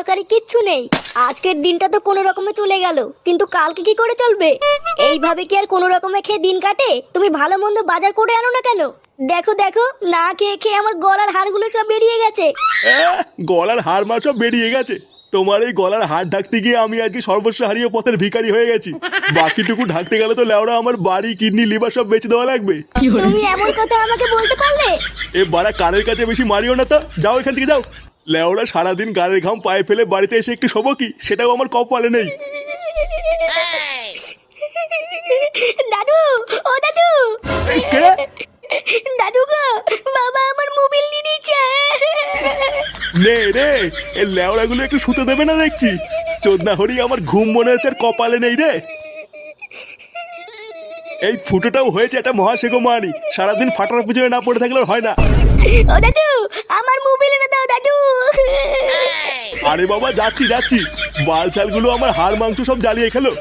তরকারি কিচ্ছু নেই। আজকের দিনটা তো কোনো রকমে চলে গেল। কিন্তু কালকে কি করে চলবে? এইভাবে কি আর কোনো রকমে খেয়ে দিন কাটে? তুমি ভালো মন্দ বাজার করে আনো না কেন? দেখো দেখো না খেয়ে খেয়ে আমার গলার হাড়গুলো সব বেরিয়ে গেছে। আহ, গলার হাড় মার সব বেরিয়ে গেছে। তোমার এই গলার হাড় ঢাকতে গিয়ে আমি আজকে সর্বস্ব হারিয়ে পথের ভিখারি হয়ে গেছি। বাকিটুকু ঢাকতে গেলে তো লেওড়া আমার বাড়ি কিডনি লিভার সব বেঁচে দেওয়া লাগবে। তুমি এমন কথা আমাকে বলতে পারলে? এ বাড়া কানের কাছে বেশি মারিও না তো। যাও এখান থেকে যাও। লেওড়া সারাদিন গানের ঘাম পায়ে ফেলে বাড়িতে এসে একটু শোবো কি? সেটাও আমার কপালে নেই। দাদু ও দাদু? দাদু গো বাবা আমার মোবাইল নিয়ে নিচ্ছে নে রে এই লেওড়াগুলো একটু শুতে দেবে না দেখছি। চোদনা হরি আমার ঘুম মনে হচ্ছে আর কপালে নেই রে। এই ফুটোটাও হয়েছে একটা মহাশেখ মানি সারাদিন ফাটার পুজোয় না পড়ে থাকলে হয় না। ও দাদু আমার মোবাইল এনে দাও দাদু আরে বাবা যাচ্ছি যাচ্ছি। বাল ছালগুলো আমার হাড় মাংস সব জ্বালিয়ে খেলো।